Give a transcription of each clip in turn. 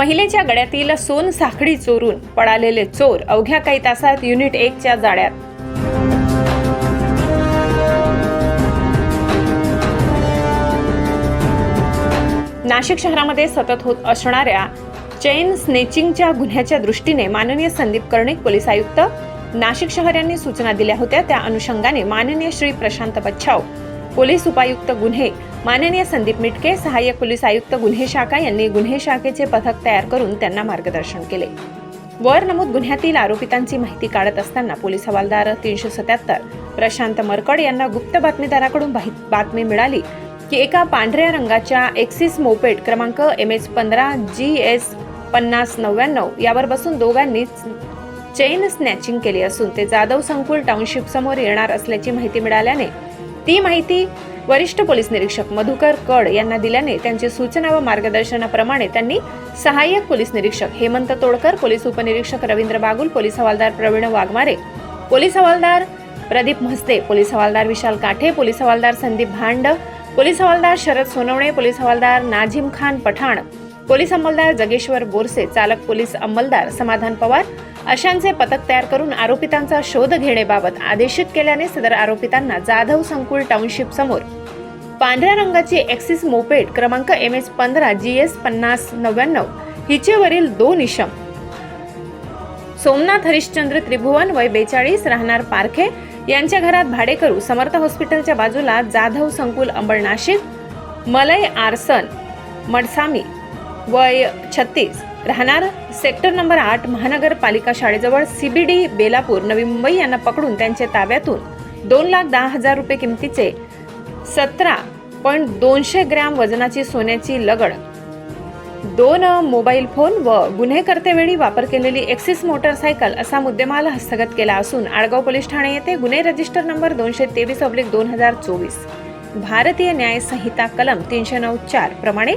महिलेच्या गड्यातील सोन साखळी चोरून पळालेले चोर अवघ्या काही तासात युनिट एकच्या जाळ्यात. नाशिक शहरामध्ये सतत होत असणाऱ्या चेन स्नेचिंगच्या गुन्ह्याच्या दृष्टीने माननीय संदीप कर्णिक पोलीस आयुक्त नाशिक शहर यांनी सूचना दिल्या होत्या. त्या अनुषंगाने माननीय श्री प्रशांत बच्छाव पोलीस उपायुक्त गुन्हे माननीय संदीप मिटके सहाय्यक पोलीस आयुक्त गुन्हे शाखा यांनी गुन्हे शाखेचे पथक तयार करून त्यांना मार्गदर्शन केले. वर नमूद गुन्ह्यातील आरोपितांची माहिती काढत असताना पोलीस हवालदार तीनशे सत्याहत्तर प्रशांत मरकड यांना गुप्त बातमीदाराकडून बातमी मिळाली. की एका पांढऱ्या रंगाच्या एक्सिस मोपेड क्रमांक एम एच पंधरा जी एस पन्नास नव्याण्णव यावर बसून दोघांनी चेन स्नॅचिंग केली असून ते जाधव संकुल टाउनशिप समोर येणार असल्याची माहिती मिळाल्याने ती माहिती वरिष्ठ पोलीस निरीक्षक मधुकर कड यांना दिल्याने त्यांची सूचना व मार्गदर्शनाप्रमाणे त्यांनी सहाय्यक पोलीस निरीक्षक हेमंत तोडकर पोलीस उपनिरीक्षक रवींद्र बागुल पोलीस हवालदार प्रवीण वाघमारे पोलीस हवालदार प्रदीप म्हस्ते पोलीस हवालदार विशाल काठे पोलीस हवालदार संदीप भांड पोलीस हवालदार शरद सोनवणे पोलीस हवालदार नाझिम खान पठाण पोलीस अंमलदार जगेश्वर बोरसे चालक पोलीस अंमलदार समाधान पवार अशांचे पथक तयार करून आरोपितांचा शोध घेण्याबाबत आदेशित केल्याने सदर आरोपितांना जाधव संकुल टाउनशिप समोर. पांढऱ्या रंगाची एक्सिस मोपेड क्रमांक एम एस पंधरा जी एस पन्नास नव्याण्णव हिचेवरील दोन इशम. सोमनाथ हरिश्चंद्र त्रिभुवन वय बेचाळीस राहणार पारखे यांच्या घरात भाडेकरू समर्थ हॉस्पिटलच्या बाजूला जाधव संकुल अंबळ नाशिक मलय आरसन मडसामी वय छत्तीस राहणार सेक्टर नंबर आठ महानगरपालिका शाळेजवळ सीबीडी बेलापूर नवी मुंबई यांना पकडून त्यांच्या ताब्यातून दोन लाख दहा हजार रुपये किमतीचे सतरा पॉईंट दोनशे ग्रॅम वजनाची सोन्याची लगड दोन मोबाईल फोन व गुन्हेकर्तेवेळी वापर केलेली एक्सिस मोटरसायकल असा मुद्देमाल हस्तगत केला असून आडगाव पोलीस ठाणे येथे गुन्हे रजिस्टर नंबर दोनशे तेवीस अब्लिक दोन हजार चोवीस. भारतीय न्याय संहिता कलम तीनशे नऊ चार प्रमाणे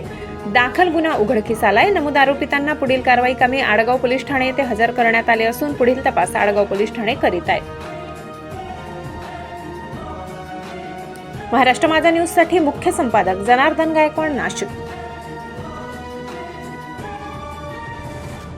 दाखल गुन्हा उघडकीस आलाय नमूद आरोपितांना पुढील कारवाई कामी आडगाव पोलीस ठाणे येथे हजर करण्यात आले असून पुढील तपास आडगाव पोलीस ठाणे करीत आहेत. महाराष्ट्र माझा न्यूजसाठी मुख्य संपादक जनार्दन गायकवाड नाशिक.